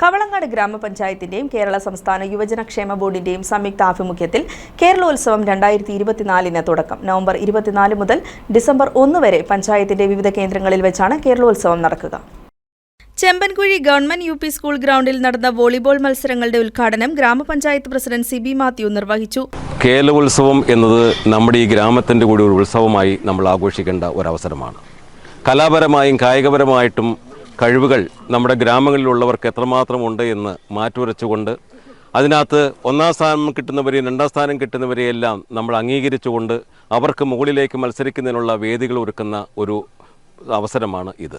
കവളങ്ങാട് ഗ്രാമപഞ്ചായത്തിന്റെയും കേരള സംസ്ഥാന യുവജന ക്ഷേമ ബോർഡിന്റെയും സംയുക്ത ആഭിമുഖ്യത്തിൽ കേരളോത്സവം രണ്ടായിരത്തി ഇരുപത്തിനാലിന് തുടക്കം. നവംബർ ഇരുപത്തിനാല് മുതൽ ഡിസംബർ ഒന്ന് വരെ പഞ്ചായത്തിന്റെ വിവിധ കേന്ദ്രങ്ങളിൽ വെച്ചാണ് കേരളോത്സവം നടക്കുക. Chempankuzhi government U P school ഗ്രൗണ്ടിൽ നടന്ന വോളിബോൾ മത്സരങ്ങളുടെ ഉദ്ഘാടനം ഗ്രാമപഞ്ചായത്ത് പ്രസിഡന്റ് സി ബി മാത്യു നിർവഹിച്ചു. കേരളോത്സവം എന്നത് നമ്മുടെ ഈ ഗ്രാമത്തിന്റെ കൂടി ഒരു ഉത്സവമായി നമ്മൾ ആഘോഷിക്കേണ്ട ഒരവസരമാണ്. കലാപരമായും കായികപരമായിട്ടും കഴിവുകൾ നമ്മുടെ ഗ്രാമങ്ങളിലുള്ളവർക്ക് എത്രമാത്രം ഉണ്ട് എന്ന് മാറ്റുരച്ചുകൊണ്ട് അതിനകത്ത് ഒന്നാം സ്ഥാനം കിട്ടുന്നവരെയും രണ്ടാം സ്ഥാനം കിട്ടുന്നവരെയെല്ലാം നമ്മൾ അംഗീകരിച്ചുകൊണ്ട് അവർക്ക് മുകളിലേക്ക് മത്സരിക്കുന്നതിനുള്ള വേദികൾ ഒരുക്കുന്ന ഒരു അവസരമാണ് ഇത്.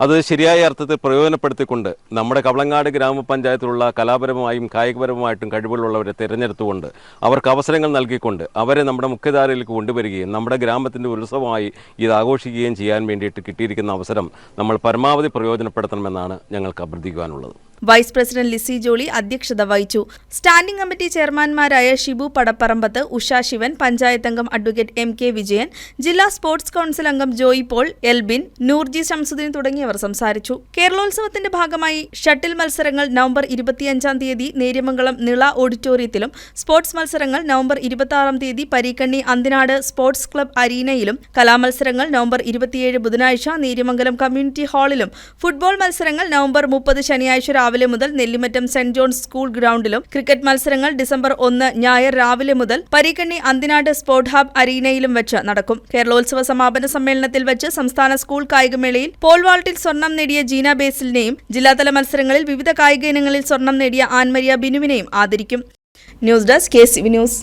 അത് ശരിയായ അർത്ഥത്തിൽ പ്രയോജനപ്പെടുത്തിക്കൊണ്ട് നമ്മുടെ കവളങ്ങാട് ഗ്രാമപഞ്ചായത്തിലുള്ള കലാപരമായും കായികപരമായിട്ടും കഴിവുകളുള്ളവരെ തിരഞ്ഞെടുത്തുകൊണ്ട് അവർക്ക് അവസരങ്ങൾ നൽകിക്കൊണ്ട് അവരെ നമ്മുടെ മുഖ്യധാരയിലേക്ക് കൊണ്ടുവരികയും നമ്മുടെ ഗ്രാമത്തിന്റെ ഉത്സവമായി ഇത് ആഘോഷിക്കുകയും ചെയ്യാൻ വേണ്ടിയിട്ട് കിട്ടിയിരിക്കുന്ന അവസരം നമ്മൾ പരമാവധി പ്രയോജനപ്പെടുത്തണമെന്നാണ് ഞങ്ങൾക്ക് അഭ്യർത്ഥിക്കുവാനുള്ളത്. വൈസ് പ്രസിഡന്റ് ലിസി ജോളി അധ്യക്ഷത വഹിച്ചു. സ്റ്റാൻഡിംഗ് കമ്മിറ്റി ചെയർമാൻമാരായ ഷിബു പടപ്പറമ്പത്ത് ഉഷ ശിവൻ പഞ്ചായത്ത് അംഗം അഡ്വക്കേറ്റ് എം കെ വിജയൻ ജില്ലാ സ്പോർട്സ് കൌൺസിൽ അംഗം ജോയി പോൾ എൽബിൻ നൂർജി ശംസുദ്ദീൻ തുടങ്ങിയവർ സംസാരിച്ചു. കേരളോത്സവത്തിന്റെ ഭാഗമായി ഷട്ടിൽ മത്സരങ്ങൾ നവംബർ ഇരുപത്തിയഞ്ചാം തീയതി നേര്യമംഗളം നിള ഓഡിറ്റോറിയത്തിലും സ്പോർട്സ് മത്സരങ്ങൾ നവംബർ ഇരുപത്തിയാറാം തീയതി പരീക്കണ്ണി അന്തിനാട് സ്പോർട്സ് ക്ലബ് അരീനയിലും കലാമത്സരങ്ങൾ നവംബർ ഇരുപത്തിയേഴ് ബുധനാഴ്ച നേര്യമംഗലം കമ്മ്യൂണിറ്റി ഹാളിലും ഫുട്ബോൾ മത്സരങ്ങൾ നവംബർ മുപ്പത് ശനിയാഴ്ച രാവിലെ മുതൽ നെല്ലിമറ്റം സെന്റ് ജോൺസ് സ്കൂൾ ഗ്രൗണ്ടിലും ക്രിക്കറ്റ് മത്സരങ്ങൾ ഡിസംബർ ഒന്ന് ഞായർ രാവിലെ മുതൽ പരീക്കണ്ണി അന്തിനാട് സ്പോർട് ഹബ് അരീനയിലും വെച്ച് നടക്കും. കേരളോത്സവ സമാപന സമ്മേളനത്തിൽ വെച്ച് സംസ്ഥാന സ്കൂൾ കായികമേളയിൽ പോൾ വാൾട്ടിൽ സ്വർണം നേടിയ ജീന ബേസിലിനെയും ജില്ലാതല മത്സരങ്ങളിൽ വിവിധ കായിക ഇനങ്ങളിൽ സ്വർണം നേടിയ ആൻമരിയ ബിനുവിനെയും ആദരിക്കും. News desk K C news.